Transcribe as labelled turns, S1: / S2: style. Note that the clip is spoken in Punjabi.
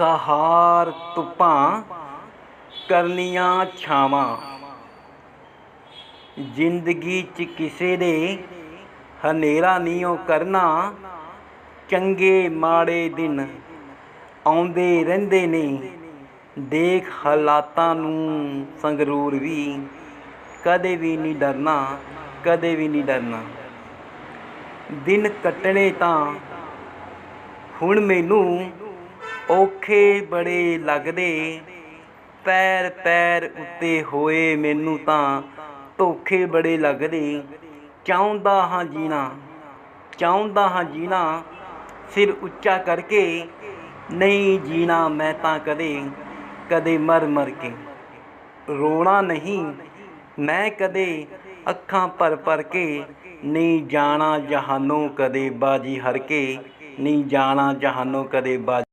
S1: ਸਹਾਰ ਧੁੱਪਾਂ ਕਰਨੀਆਂ ਛਾਵਾਂ। ਜ਼ਿੰਦਗੀ 'ਚ ਕਿਸੇ ਦੇ ਹਨੇਰਾ ਨਹੀਂ ਕਰਨਾ। ਚੰਗੇ ਮਾੜੇ ਦਿਨ ਆਉਂਦੇ ਰਹਿੰਦੇ ਨੇ। ਦੇਖ ਹਾਲਾਤਾਂ ਨੂੰ ਸੰਗਰੂਰ ਵੀ ਕਦੇ ਵੀ ਨਹੀਂ ਡਰਨਾ, ਕਦੇ ਵੀ ਨਹੀਂ ਡਰਨਾ। ਦਿਨ ਕੱਟਣੇ ਤਾਂ ਹੁਣ ਮੈਨੂੰ ਔਖੇ ਬੜੇ ਲੱਗਦੇ। ਪੈਰ ਪੈਰ ਉੱਤੇ ਹੋਏ ਮੈਨੂੰ ਤਾਂ ਧੋਖੇ ਬੜੇ ਲੱਗਦੇ। ਚਾਹੁੰਦਾ ਹਾਂ ਜੀਣਾ, ਚਾਹੁੰਦਾ ਹਾਂ ਜੀਣਾ, ਸਿਰ ਉੱਚਾ ਕਰਕੇ ਨਹੀਂ ਜੀਣਾ ਮੈਂ ਤਾਂ ਕਦੇ ਕਦੇ ਮਰ ਮਰ ਕੇ। ਰੋਣਾ ਨਹੀਂ, ਮੈਂ ਕਦੇ ਅੱਖਾਂ ਭਰ ਭਰ ਕੇ ਨਹੀਂ ਜਾਣਾ, ਜਹਾਨੋਂ ਕਦੇ ਬਾਜੀ ਹਰ ਕੇ, ਨਹੀਂ ਜਾਣਾ, ਜਹਾਨੋਂ ਕਦੇ ਬਾਜੀ